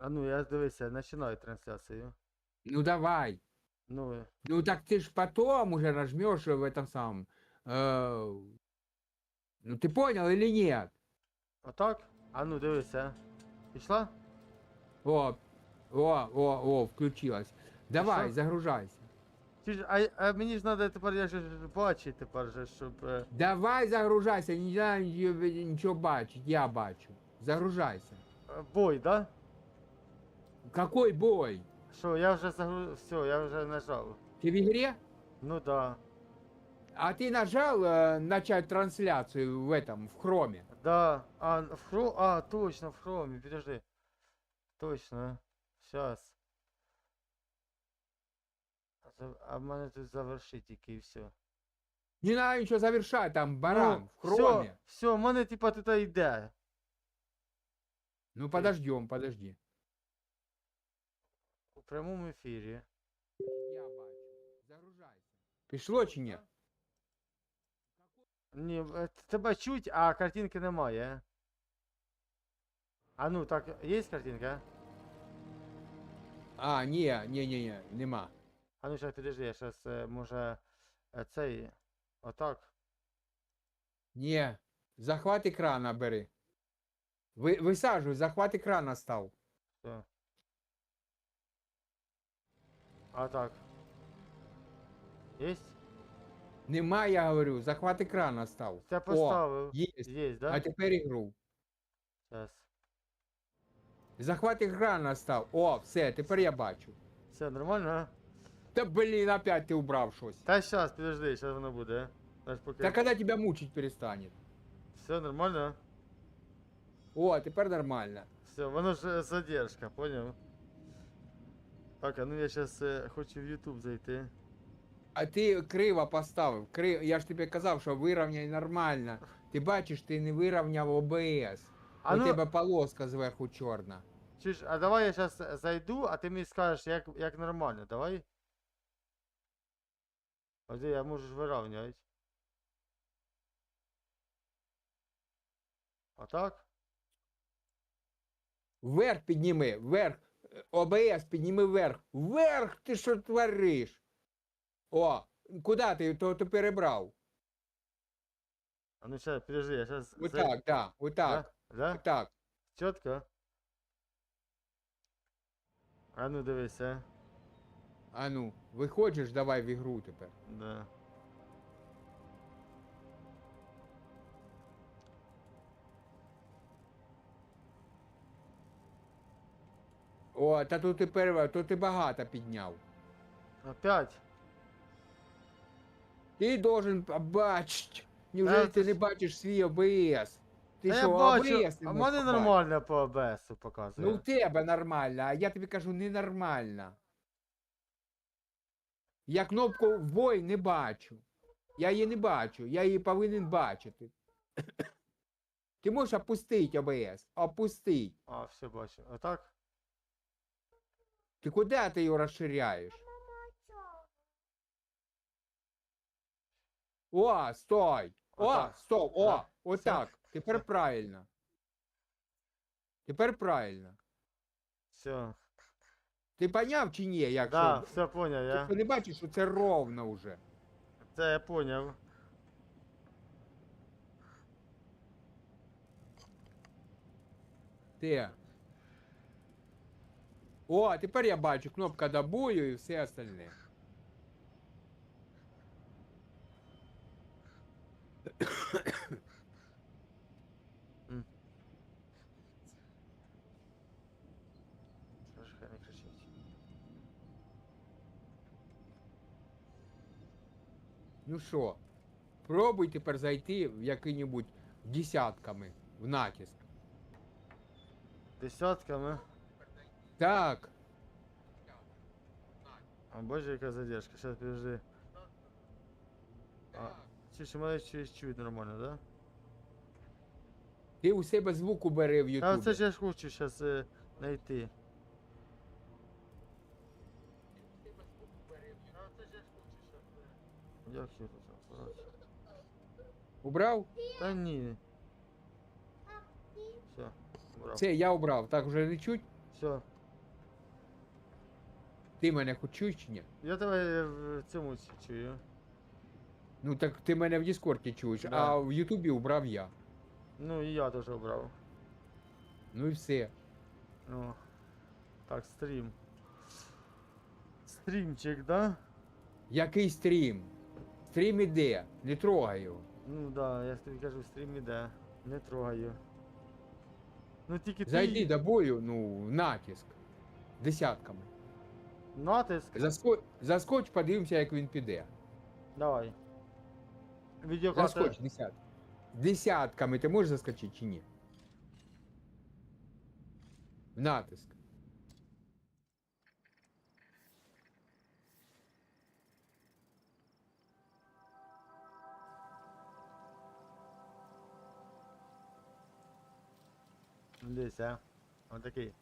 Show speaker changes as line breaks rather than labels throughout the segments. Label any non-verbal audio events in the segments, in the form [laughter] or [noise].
А ну, я дивися, починаю трансляцію.
Ну давай.
Ну,
Ну так ты ж потом уже нажмешь в этом самом. э, ну ты понял или нет?
отак? А ну, дивися. Пішла?
О, о, о, о, включилась. Давай,
Що?
загружайся.
Чи ж, а, а мені ж треба тепер, я ж бачити тепер, же, щоб... е,
Давай загружайся, не знаю ничего, ничего бачить, я бачу. Загружайся.
е, Бой, да?
Какой бой?
Що, я вже загру... Все, я вже нажав.
Ты в игре?
Ну да.
А ты нажал э, начать трансляцию в этом, в хроме?
Да. А, в хро... А, точно, в хромі, підожди. Точно. Щас. А за- А в мене тут завершить тільки і все.
Не надо ничего завершать, там баран, в хроме.
Все, Ну, все, в мене типа тут йде.
Ну подождем, подожди.
У прямому ефірі.
Я бачу. Загружайся. Пішло чи ні?
Ні, е, т- тебе чуть, а картинки немає. А ну так, є картинка?
А, ні, ні, ні, ні, нема.
А ну зараз підожди, я зараз може е, цей. Отак.
Ні. Захват екрана бери. Ви, висаджуй, захват екрана став.
Все. А так. Єсть?
Нема, я говорю, захват екрана став.
Я
О,
поставив.
єсть.
Є, да?
А тепер ігру.
Зараз.
Захват екрана став. О, все, тепер я бачу.
Все нормально? а?
Та блін, опять ти убрав щось.
Та щас, підожди, зараз воно буде. Аж поки...
Та коли тебе мучить перестане.
Все нормально?
О, тепер нормально.
Все, воно ж е, задержка, поняв? Так, а ну я зараз хочу в YouTube зайти.
А ти криво поставив. Кри... Я ж тобі казав, що вирівняй нормально. Ти бачиш, ти не вирівняв ОБС.
А
У
ну,
тебе полоска зверху чорна.
чуєш, а давай я зараз зайду, а ти мені скажеш, як, як нормально, давай. А де я можу ж вирівняти. А так?
Вверх підніми, вверх. ОБС підніми вверх. Вверх ти що твориш? О, куди ти то, то перебрав?
А ну сейчас, подожди, я сейчас...
Отак, да, отак,
Да? да?
отак.
Чітко? А ну дивися.
А ну, виходиш, давай в ігру тепер.
Да.
О, та тут ти перебрав, то ти багато підняв.
Опять?
Ти должен бачити. Неужели ти
це
не
ж-
бачиш свій ОБС? Ти
Та
що,
я бачу,
ОБС не
а в
можеш
мене
побачити?
нормально по ОБС показує.
Ну, у тебе нормально, а я тобі кажу, ненормально. Я кнопку в бой не бачу. Я її не бачу, я її повинен бачити. Ти можеш опустити ОБС? Опустить.
А, все бачу. Отак?
Ти куди ти його розширяєш? О, стой! О, стоп! О,
Да.
отак. Тепер правильно. Тепер правильно.
Все.
Ти поняв чи ні? Як
Да, все поняв я.
Ти не бачиш, що це ровно вже.
Це я поняв.
Ти. О, тепер я бачу кнопка до бою і все остальне. Ну що, пробуй тепер зайти в який-небудь десятками в натиск.
Десятками.
Так.
А боже, яка задержка. Сейчас подожди. А, чи мене чуть чуть нормально, да?
Ти у себе звук убери в Ютубі.
це ж я ж хочу зараз е, знайти. Як тут обрати?
Убрав?
Та ні. Все, убрав.
Це я убрав. Так вже не чуть?
Все,
Ти мене чуєш чи ні?
Я тебе в цьому чую.
Ну так ти мене в Діскорді чуєш,
Да.
а в Ютубі убрав я.
Ну і я теж обрав.
Ну і все.
Ну. Так, стрім. Стрімчик, да?
Який стрім? Стрім іде, не трогай його.
Ну да, я тобі кажу, стрім іде. Не трогаю. Ну тільки ти.
Зайди до бою, ну, в натиск. Десятками.
Натиск.
Заскоч, заскоч, подивимося, як він піде.
Давай. Відеокарта.
Заскоч, десят. Десятками ти можеш заскочити чи ні? В натиск.
Десь, а. Отакий.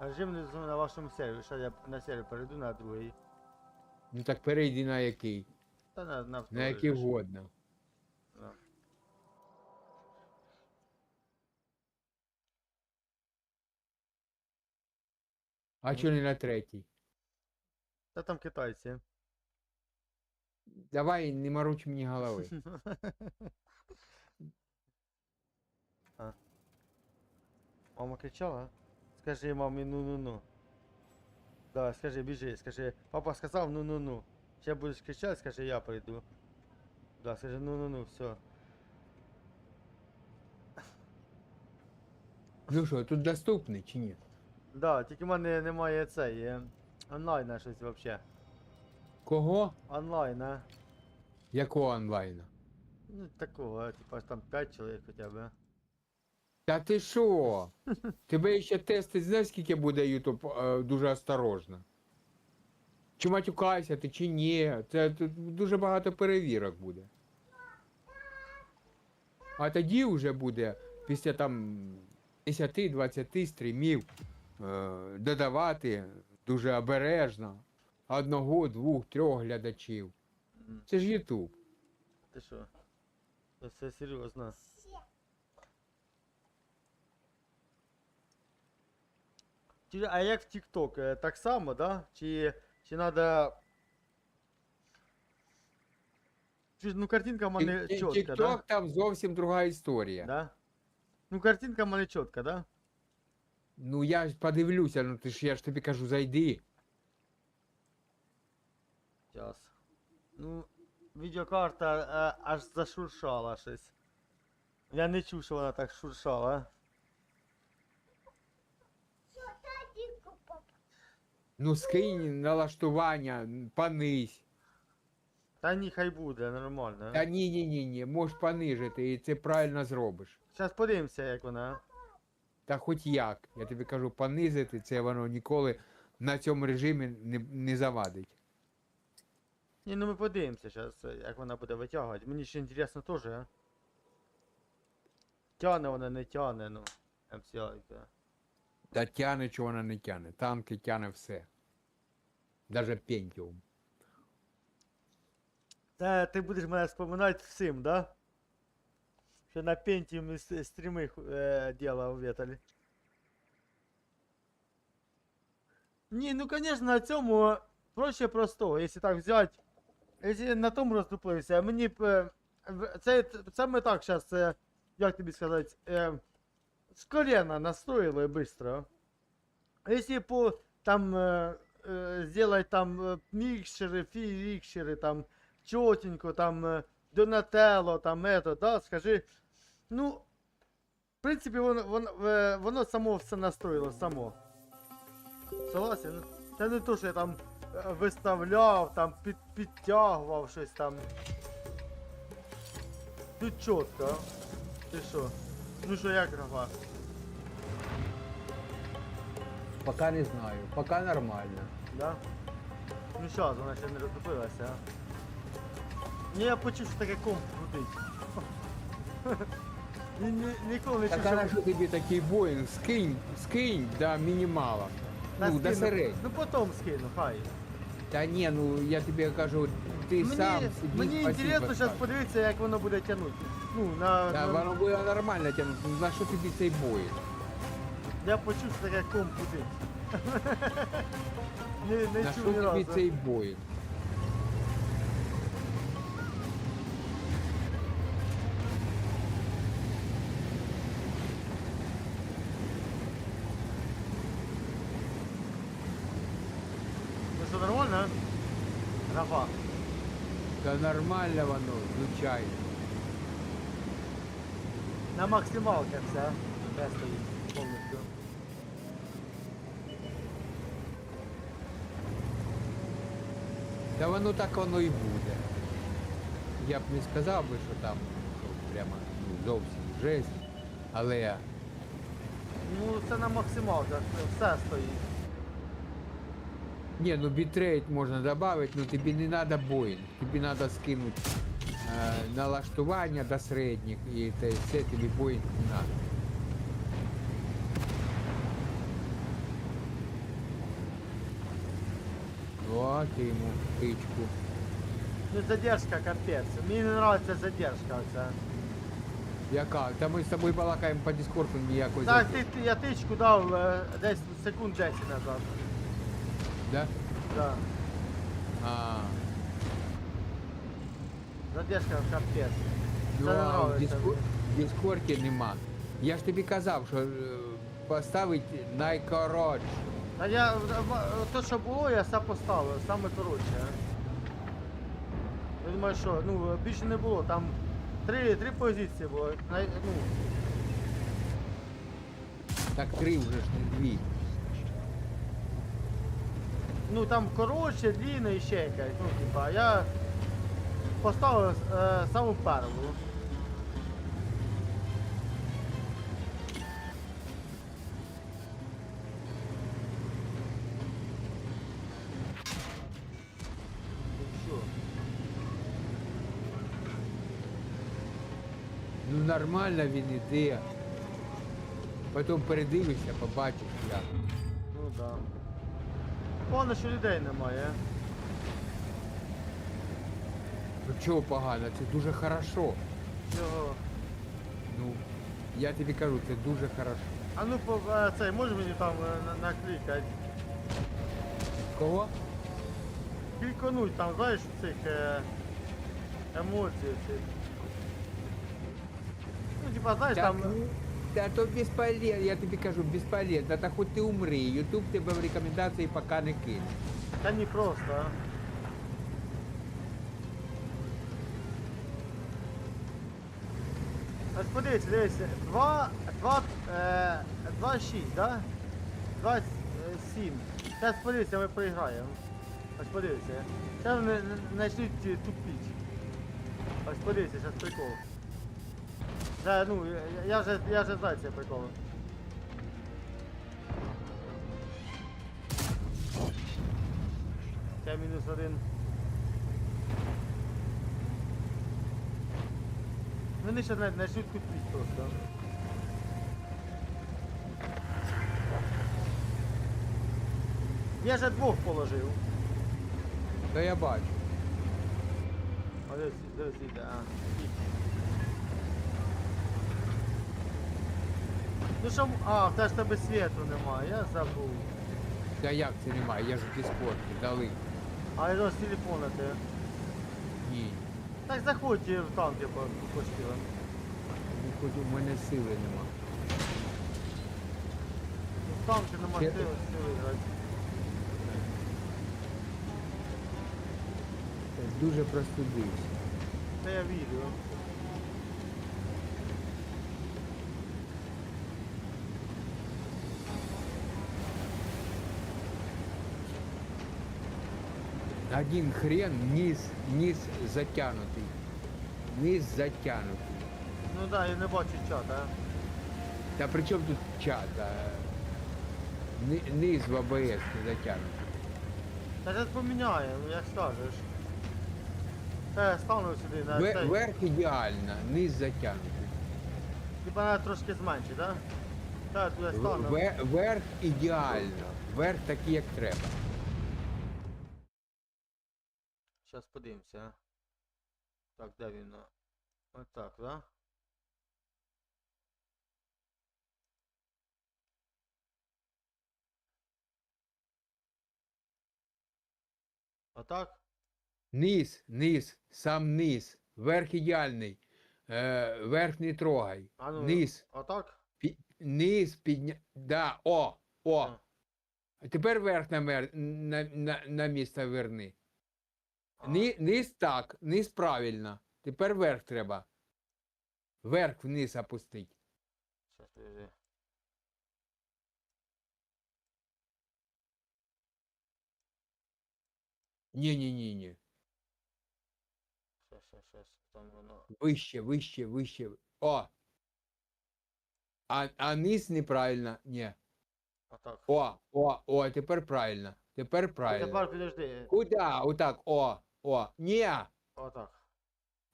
Режим на вашому сервері. Ще я на сервер перейду на другий.
Ну так перейди на який.
Та на, на
На який.
Да.
А чого не на третій?
Та там китайці.
Давай не мороч мені голови. [laughs]
а. Мама кричала? Скажи мамі ну-ну-ну. Да, скажи, біжи, скажи. Папа сказав ну-ну-ну. Ще будеш кричати, скажи, я прийду. Да, скажи ну-ну-ну, все.
Ну що, тут доступний чи ні?
Да, тільки в мене немає цей. е, Онлайна щось вообще.
Кого?
Онлайна.
Якого онлайна?
Ну такого, типа там 5 чоловік хоча б.
Та ти що? Тебе ще тестить, знаєш, скільки буде Ютуб е, дуже осторожно. Чи матюкайся ти, чи ні. Це тут дуже багато перевірок буде. А тоді вже буде після там 10-20 стрімів е, додавати дуже обережно одного, двох, трьох глядачів. Це ж Ютуб.
Ти що? Це все серйозно. Чи- А як в TikTok? е, Так само, да? Чи, чи надо... Чи, ж, ну картинка в мене чітка,
Тікток
да?
там зовсім друга історія.
да? Ну картинка в мене чітка, да?
Ну я ж подивлюся, ну ти ж я ж тобі кажу, зайди.
Сейчас. Ну, відеокарта е, аж зашуршала щось. Я не чув, що вона так шуршала.
Ну скинь налаштування, понизь.
Та ні, хай буде, нормально.
Та ні, ні, ні, ні, можеш понижити, і це правильно зробиш.
Зараз подивимося, як вона.
Та хоч як. Я тобі кажу, понизити, це воно ніколи на цьому режимі не, не завадить.
Ні, ну ми подивимося зараз, як вона буде витягувати. Мені ще інтересно теж, а. Тяне вона, не тяне, ну. MCI. -ка.
Та тяне, чого вона не тяне. Танки тяне все. Даже Пентіум.
Та ти будеш мене вспоминати всім, да? Що на Pentium с- стріми е, делав Віталь. Ні, ну конечно на цьому проще простого, якщо так взяти. Якщо на тому роздуплився, мені б. е, в- Це т- саме так зараз, е, як тобі сказати, е, з колена настроїли швидко. Якщо по там е, е, сделать там е, мікшери, фікшери, там чотенько, там е, Донателло, там это, да, скажи. Ну, в принципі, воно, воно, воно само все настроїло, само. Согласен? Ну, Це не то, що я там виставляв, там під, підтягував щось там. Тут чітко. Ти що? Ну що, як графа?
Пока не знаю, пока нормально.
Да? Ну щас, вона ще не розтопилася, а. Ні, я почув, що таке комп крутить. [laughs] Ні, ні, ніколи не чув,
Так а на
що...
що тобі такий боїнг? Скинь, скинь до мінімала.
Та
Ну, до
скину.
середнього.
Ну потом скину, хай.
Та ні, ну я тобі кажу, ти
мені
сам собі
мені
спасибо
інтересно зараз
скажеш.
подивитися, як воно буде тягнути. Ну, на,
Та
на...
воно буде нормально тягнути. На що тобі цей боїнг?
Я почув, що таке ком куди. [laughs] не не
На що
чув ні
тобі
разу.
цей бой?
Ну що, нормально? Рафа.
Та нормально воно, звичайно.
На максималках все. Де стоїть повністю.
Та воно так воно і буде. Я б не сказав би, що там що прямо ну, зовсім жесть. Але
Ну це на максималках, все стоїть.
ні, ну бітрейт можна додати, ну тобі не треба боїнг. Тобі треба скинути налаштування до середніх і те все тобі боїнг не треба. О, ти йому птичку.
Ну задержка капець. Мені не подобається задержка оця.
Яка? Та ми з тобою балакаємо по дискорду ніякої
Так,
задержки.
ти, ти- я тичку дав е, десь секунд 10 назад.
Да?
Да.
А,
Задержка капець.
ну
Це не
а
нравиться
диско...
мені.
нема. Я ж тобі казав, що е, поставить найкоротше.
А я в- в- то, що було, я все поставив, саме коротше. Я думаю, що ну більше не було, там три, три позиції було. Най- Ну,
Так три вже ж не дві.
ну там коротше, длинно і ще якась. Ну, типа, я поставив е, саму перву.
Ну нормально він іде. Потім передивишся, побачиш як.
Ну да. Погано, що людей немає.
Ну чого погано, це дуже хорошо.
Чого?
Ну, я тобі кажу, це дуже хорошо.
А ну по е, цей, може мені там е, на- наклікати?
Кого?
Клікануть там, знаєш, цих е, емоцій цих. Ну, типа, знаєш,
Та,
там.
ну, та то безполезно, я тобі кажу, безполезно. Та хоч ти умри, Ютуб тебе в рекомендації поки не кине.
Та не просто, а. Подивіться, дивіться, 2, 2, е, 2, 6, да? 2, 7. Зараз подивіться, ми проіграємо. Ось подивіться. Зараз вони почнуть е, тупіть. Ось подивіться, зараз прикол. Да, ну, я, вже, я вже знаю цей прикол. Це мінус один. Вони ще не швидко пість просто. Я же двох положив.
Та я бачу.
А дивись, дивись, іде, а. Ну що, а, тебе ж тебе світу немає, я забув.
Та як це немає, я ж в Дискорді дали.
А я з телефона ти.
Ні.
Так заходь в танки по пошкіла.
Ну, хоч у мене сили нема.
В танки нема сили, сили грати.
Дуже простудився.
Це я відео.
Один хрен, низ, низ затянутий. Низ затянутий.
Ну да, я не бачу чат, а.
Та при чому тут чат? А... Низ в АБС не затянутий.
Та зараз поміняємо, як скажеш. Та я стану сюди на
Ве-
цей.
Верх ідеально, низ затянутий.
Типа треба трошки зменшити, да? Так, туди стану.
Ве- Верх ідеально. Верх такий, як треба.
подивимося. а. Так, де він на... Так? Да? Отак?
Низ, низ, сам низ. Верх ідеальний. Е, верх трогай.
А ну,
низ.
Отак?
Пі, низ підня. Да, о, о.
А.
Тепер верх на, мер... на, на, на місце верни. Ни... Низ так, низ правильно. Тепер верх треба. Верх вниз опустить.
Щас, подожди.
Ні, ні, ні, ні.
Щас, щас, щас. Там воно.
Вище, вище, вище. О. А, а низ неправильно. Ні.
Отак.
О, о, о, тепер правильно. Тепер правильно.
Тепер підожди.
Куда? Отак, о, о. Ні.
Отак.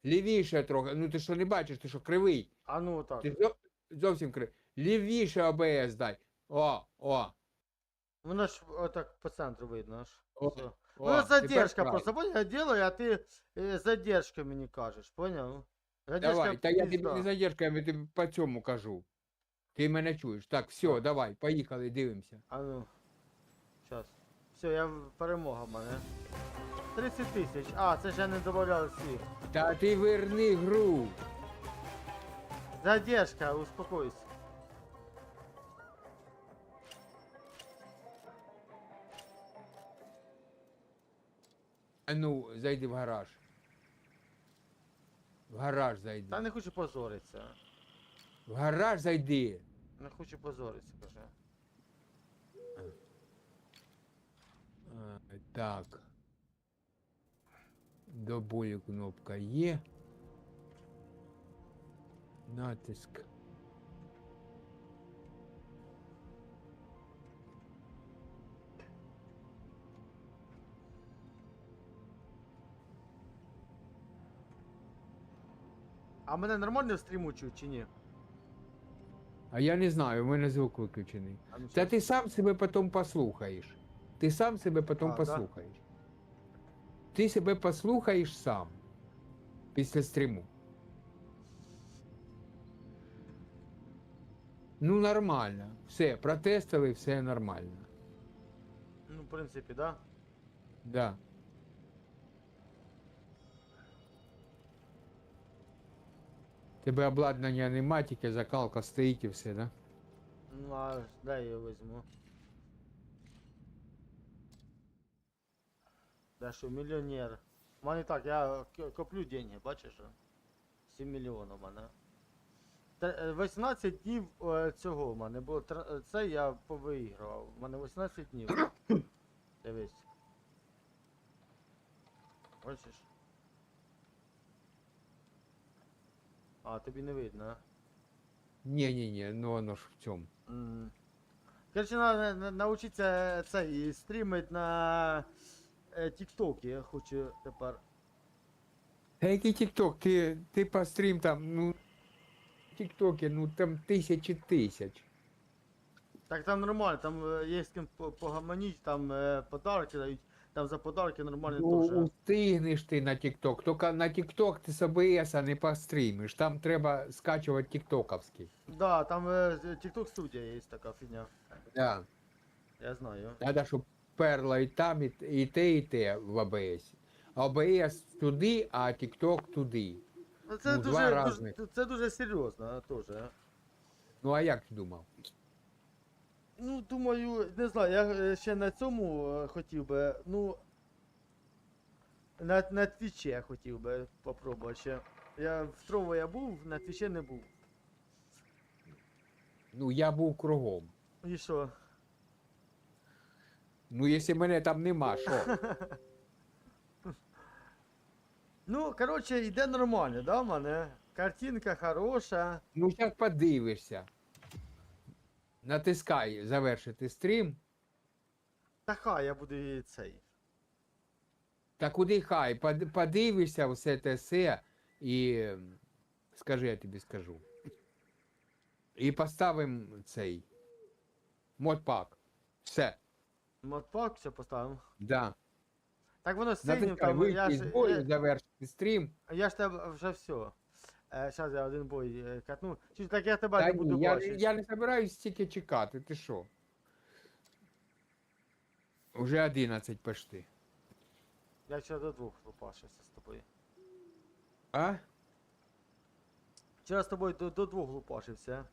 Лівіше трохи. Ну ти що не бачиш, ти що кривий.
А ну отак.
Ти зо- зовсім кривий. Лівіше ОБС дай. О, о.
Воно ж отак по центру видно аж.
О,
Все.
о,
Ну,
тепер
задержка
правильно.
просто, понял? Я делаю, а ти е, задержка мені кажеш, понял? Задержка
Давай, та я тобі
пізда.
не задержка, я тобі по цьому кажу. Ти мене чуєш. Так, все, давай, поїхали, дивимося.
А ну. Все, я перемога в мене. 30 тисяч. А, це ж я не додавав всіх.
Та ти верни гру.
Задержка, успокойся.
А ну, зайди в гараж. В гараж зайди.
Та не хочу позоритися.
В гараж зайди.
Не хочу позоритися, каже.
А, так. До бою кнопка є. Натиск.
А мене нормально в стріму чуть чи ні?
А я не знаю, у мене звук виключений.
А ну,
Та
щас.
ти сам себе потім послухаєш. Ти сам себе потім
А, да?
Ти себе послухаєш сам. Після стріму. Ну, нормально. Все, протестили, все нормально.
Ну, в принципі, да.
Да. Тебе обладнання нема, тільки закалка стоїть і все, да?
Ну, а дай я візьму. Да що, мільйонер. У мене так, я коплю деньги, бачиш? 7 мільйонів у мене. Е, 18 днів цього в мене було. е, Це я повиіграв. У мене 18 днів. Дивись. Бачиш? А, тобі не видно, а?
Ні-ні-ні, ну воно ж в цьому.
М. Короче, надо на- научиться цей стрімить на е, TikTok, я хочу тепер.
Та який тік-ток? Ти, ти по стрім там, ну. Тік-токи, ну там тисячі тисяч.
Так там нормально, там е, є з ким погаманіть, там е, подарки дають, там за подарки нормально
Ну,
теж.
устигнеш ти на тік-ток. Тільки на тік-ток ти з ОБС не пострімиш. Там треба скачувати тіктоковський.
Да, там е, TikTok студія є така фігня.
Да.
Я знаю.
Треба, щоб перло і там, і, і те, і те в ОБС. ОБС туди, а тікток туди.
Ну, Це
Ну, два
дуже,
разних.
дуже це дуже серйозно теж. а.
Ну а як ти думав?
Ну, думаю, не знаю, я е, ще на цьому е, хотів би, ну. На, на твічі я хотів би попробувати ще. Я в Трово я був, на твічі не був.
Ну я був кругом.
І що?
Ну, якщо мене там нема, [laughs] що?
Ну, коротше, йде нормально, да, в мене? Картинка хороша.
Ну, зараз подивишся. Натискай завершити стрім.
Та хай я буду і цей.
Та куди хай, под- подивишся все те все і скажи, я тобі скажу. І поставимо цей модпак. Все.
Модпак все поставимо.
Да.
Так воно синім там, я ж,
бою,
я,
завершити стрім.
я ж тебе вже все. Е, зараз я один бой е, катну. Чи так я тебе
Та
не буду
я,
бачити.
я не збираюсь стільки чекати, ти що? Уже 11 почти.
Я вчора до двох лупашився з тобою.
А?
Вчора з тобою до, до двох лупашився.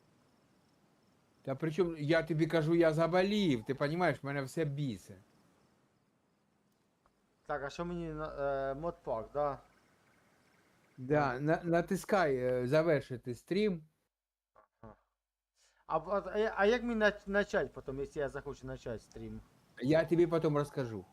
Та причому я тобі кажу, я заболів, ти розумієш, мене все бісе.
Так, а що мені е, модпак, да?
Да, на, натискай е, завершити стрім.
А, а, а як мені нач- начать потім, якщо я захочу начати стрім?
Я тобі потім розкажу.